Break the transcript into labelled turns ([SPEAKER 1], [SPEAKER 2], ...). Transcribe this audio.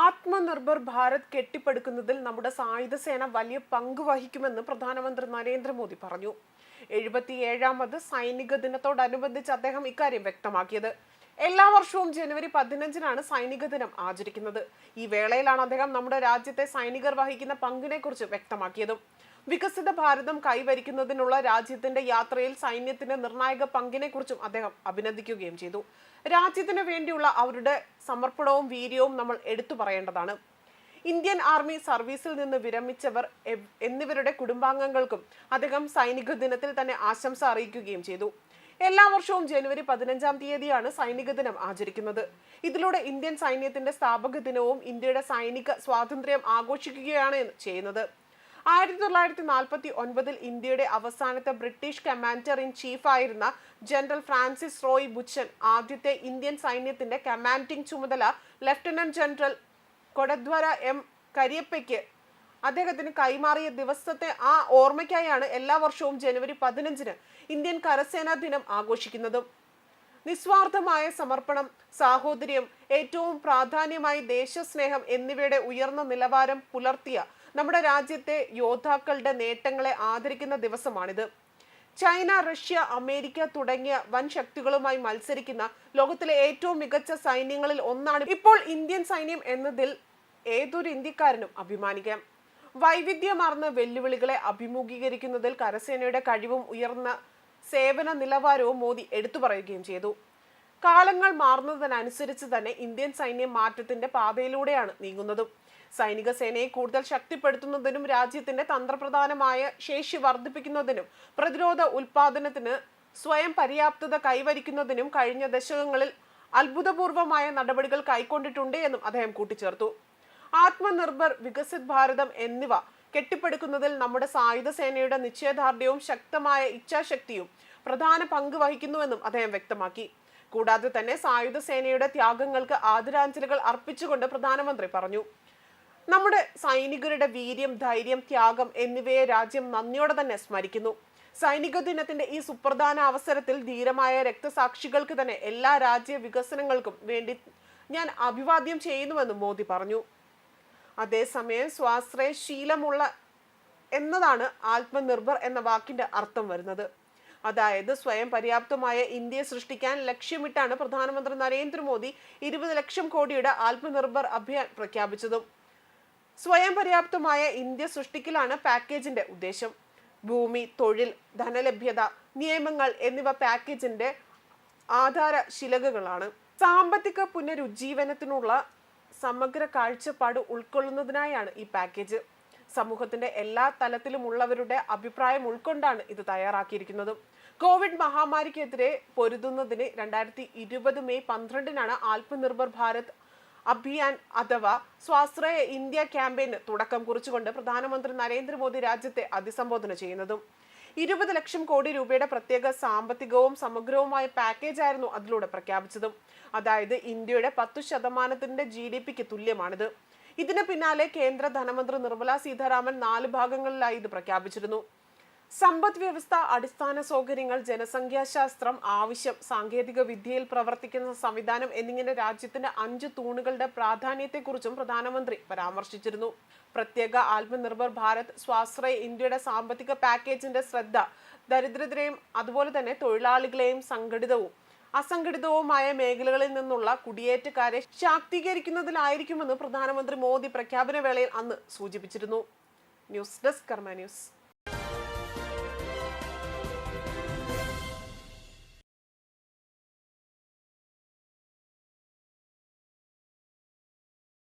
[SPEAKER 1] ആത്മനിർഭർ ഭാരത് കെട്ടിപ്പടുക്കുന്നതിൽ നമ്മുടെ സായുധ സേന വലിയ പങ്ക് വഹിക്കുമെന്ന് പ്രധാനമന്ത്രി നരേന്ദ്രമോദി പറഞ്ഞു എഴുപത്തിയേഴാമത് സൈനിക ദിനത്തോടനുബന്ധിച്ച് അദ്ദേഹം ഇക്കാര്യം വ്യക്തമാക്കിയത് എല്ലാ വർഷവും ജനുവരി പതിനഞ്ചിനാണ് സൈനിക ദിനം ആചരിക്കുന്നത് ഈ വേളയിലാണ് അദ്ദേഹം നമ്മുടെ രാജ്യത്തെ സൈനികർ വഹിക്കുന്ന പങ്കിനെക്കുറിച്ച് വ്യക്തമാക്കിയതും വികസിത ഭാരതം കൈവരിക്കുന്നതിനുള്ള രാജ്യത്തിന്റെ യാത്രയിൽ സൈന്യത്തിന്റെ നിർണായക കുറിച്ചും അദ്ദേഹം അഭിനന്ദിക്കുകയും ചെയ്തു രാജ്യത്തിനു വേണ്ടിയുള്ള അവരുടെ സമർപ്പണവും വീര്യവും നമ്മൾ എടുത്തു പറയേണ്ടതാണ് ഇന്ത്യൻ ആർമി സർവീസിൽ നിന്ന് വിരമിച്ചവർ എന്നിവരുടെ കുടുംബാംഗങ്ങൾക്കും അദ്ദേഹം സൈനിക ദിനത്തിൽ തന്നെ ആശംസ അറിയിക്കുകയും ചെയ്തു എല്ലാ വർഷവും ജനുവരി പതിനഞ്ചാം തീയതിയാണ് സൈനിക ദിനം ആചരിക്കുന്നത് ഇതിലൂടെ ഇന്ത്യൻ സൈന്യത്തിന്റെ സ്ഥാപക ദിനവും ഇന്ത്യയുടെ സൈനിക സ്വാതന്ത്ര്യം ആഘോഷിക്കുകയാണ് ചെയ്യുന്നത് ആയിരത്തി തൊള്ളായിരത്തി നാൽപ്പത്തി ഒൻപതിൽ ഇന്ത്യയുടെ അവസാനത്തെ ബ്രിട്ടീഷ് കമാൻഡർ ഇൻ ചീഫ് ആയിരുന്ന ജനറൽ ഫ്രാൻസിസ് റോയ് ബുച്ചൻ ആദ്യത്തെ ഇന്ത്യൻ സൈന്യത്തിന്റെ കമാൻഡിംഗ് ചുമതല ലഫ്റ്റനന്റ് ജനറൽ കൊടദ്വര എം കരിയപ്പയ്ക്ക് അദ്ദേഹത്തിന് കൈമാറിയ ദിവസത്തെ ആ ഓർമ്മയ്ക്കായാണ് എല്ലാ വർഷവും ജനുവരി പതിനഞ്ചിന് ഇന്ത്യൻ കരസേനാ ദിനം ആഘോഷിക്കുന്നതും നിസ്വാർത്ഥമായ സമർപ്പണം സാഹോദര്യം ഏറ്റവും പ്രാധാന്യമായി ദേശസ്നേഹം എന്നിവയുടെ ഉയർന്ന നിലവാരം പുലർത്തിയ നമ്മുടെ രാജ്യത്തെ യോദ്ധാക്കളുടെ നേട്ടങ്ങളെ ആദരിക്കുന്ന ദിവസമാണിത് ചൈന റഷ്യ അമേരിക്ക തുടങ്ങിയ വൻ ശക്തികളുമായി മത്സരിക്കുന്ന ലോകത്തിലെ ഏറ്റവും മികച്ച സൈന്യങ്ങളിൽ ഒന്നാണ് ഇപ്പോൾ ഇന്ത്യൻ സൈന്യം എന്നതിൽ ഏതൊരു ഇന്ത്യക്കാരനും അഭിമാനിക്കാം വൈവിധ്യമാർന്ന വെല്ലുവിളികളെ അഭിമുഖീകരിക്കുന്നതിൽ കരസേനയുടെ കഴിവും ഉയർന്ന സേവന നിലവാരവും മോദി എടുത്തു പറയുകയും ചെയ്തു കാലങ്ങൾ മാറുന്നതിനനുസരിച്ച് തന്നെ ഇന്ത്യൻ സൈന്യം മാറ്റത്തിന്റെ പാതയിലൂടെയാണ് നീങ്ങുന്നതും സൈനിക സേനയെ കൂടുതൽ ശക്തിപ്പെടുത്തുന്നതിനും രാജ്യത്തിന്റെ തന്ത്രപ്രധാനമായ ശേഷി വർദ്ധിപ്പിക്കുന്നതിനും പ്രതിരോധ ഉൽപാദനത്തിന് സ്വയം പര്യാപ്തത കൈവരിക്കുന്നതിനും കഴിഞ്ഞ ദശകങ്ങളിൽ അത്ഭുതപൂർവമായ നടപടികൾ കൈക്കൊണ്ടിട്ടുണ്ട് എന്നും അദ്ദേഹം കൂട്ടിച്ചേർത്തു ആത്മനിർഭർ വികസിത് ഭാരതം എന്നിവ കെട്ടിപ്പടുക്കുന്നതിൽ നമ്മുടെ സായുധ സേനയുടെ നിശ്ചയദാർഢ്യവും ശക്തമായ ഇച്ഛാശക്തിയും പ്രധാന പങ്ക് വഹിക്കുന്നുവെന്നും അദ്ദേഹം വ്യക്തമാക്കി കൂടാതെ തന്നെ സായുധ സേനയുടെ ത്യാഗങ്ങൾക്ക് ആദരാഞ്ജലികൾ അർപ്പിച്ചുകൊണ്ട് പ്രധാനമന്ത്രി പറഞ്ഞു നമ്മുടെ സൈനികരുടെ വീര്യം ധൈര്യം ത്യാഗം എന്നിവയെ രാജ്യം നന്ദിയോടെ തന്നെ സ്മരിക്കുന്നു സൈനിക ദിനത്തിന്റെ ഈ സുപ്രധാന അവസരത്തിൽ ധീരമായ രക്തസാക്ഷികൾക്ക് തന്നെ എല്ലാ രാജ്യ വികസനങ്ങൾക്കും വേണ്ടി ഞാൻ അഭിവാദ്യം ചെയ്യുന്നുവെന്നും മോദി പറഞ്ഞു അതേസമയം സ്വാശ്രയശീലമുള്ള എന്നതാണ് ആത്മനിർഭർ എന്ന വാക്കിന്റെ അർത്ഥം വരുന്നത് അതായത് സ്വയം പര്യാപ്തമായ ഇന്ത്യ സൃഷ്ടിക്കാൻ ലക്ഷ്യമിട്ടാണ് പ്രധാനമന്ത്രി നരേന്ദ്രമോദി ഇരുപത് ലക്ഷം കോടിയുടെ ആത്മനിർഭർ അഭിയാൻ പ്രഖ്യാപിച്ചതും സ്വയം പര്യാപ്തമായ ഇന്ത്യ സൃഷ്ടിക്കലാണ് പാക്കേജിന്റെ ഉദ്ദേശം ഭൂമി തൊഴിൽ ധനലഭ്യത നിയമങ്ങൾ എന്നിവ പാക്കേജിന്റെ ആധാര ശിലകളാണ് സാമ്പത്തിക പുനരുജ്ജീവനത്തിനുള്ള സമഗ്ര കാഴ്ചപ്പാട് ഉൾക്കൊള്ളുന്നതിനായാണ് ഈ പാക്കേജ് സമൂഹത്തിന്റെ എല്ലാ തലത്തിലുമുള്ളവരുടെ അഭിപ്രായം ഉൾക്കൊണ്ടാണ് ഇത് തയ്യാറാക്കിയിരിക്കുന്നത് കോവിഡ് മഹാമാരിക്കെതിരെ പൊരുതുന്നതിന് രണ്ടായിരത്തി ഇരുപത് മെയ് പന്ത്രണ്ടിനാണ് ആത്മനിർഭർ ഭാരത് അഭിയാൻ അഥവാ സ്വാശ്രയ ഇന്ത്യ ക്യാമ്പയിന് തുടക്കം കുറിച്ചുകൊണ്ട് പ്രധാനമന്ത്രി നരേന്ദ്രമോദി രാജ്യത്തെ അഭിസംബോധന ചെയ്യുന്നതും ഇരുപത് ലക്ഷം കോടി രൂപയുടെ പ്രത്യേക സാമ്പത്തികവും സമഗ്രവുമായ പാക്കേജായിരുന്നു അതിലൂടെ പ്രഖ്യാപിച്ചതും അതായത് ഇന്ത്യയുടെ പത്തു ശതമാനത്തിന്റെ ജി ഡി പിക്ക് തുല്യമാണിത് ഇതിന് പിന്നാലെ കേന്ദ്ര ധനമന്ത്രി നിർമ്മല സീതാരാമൻ നാല് ഭാഗങ്ങളിലായി ഇത് പ്രഖ്യാപിച്ചിരുന്നു സമ്പദ് വ്യവസ്ഥ അടിസ്ഥാന സൗകര്യങ്ങൾ ജനസംഖ്യാശാസ്ത്രം ആവശ്യം സാങ്കേതിക വിദ്യയിൽ പ്രവർത്തിക്കുന്ന സംവിധാനം എന്നിങ്ങനെ രാജ്യത്തിന്റെ അഞ്ച് തൂണുകളുടെ പ്രാധാന്യത്തെക്കുറിച്ചും പ്രധാനമന്ത്രി പരാമർശിച്ചിരുന്നു പ്രത്യേക ആത്മനിർഭർ ഭാരത് സ്വാശ്രയ ഇന്ത്യയുടെ സാമ്പത്തിക പാക്കേജിന്റെ ശ്രദ്ധ ദരിദ്രരെയും അതുപോലെ തന്നെ തൊഴിലാളികളെയും സംഘടിതവും അസംഘടിതവുമായ മേഖലകളിൽ നിന്നുള്ള കുടിയേറ്റക്കാരെ ശാക്തീകരിക്കുന്നതിലായിരിക്കുമെന്ന് പ്രധാനമന്ത്രി മോദി പ്രഖ്യാപന വേളയിൽ അന്ന് സൂചിപ്പിച്ചിരുന്നു ന്യൂസ് ഡെസ്ക് കർമ്മ ന്യൂസ്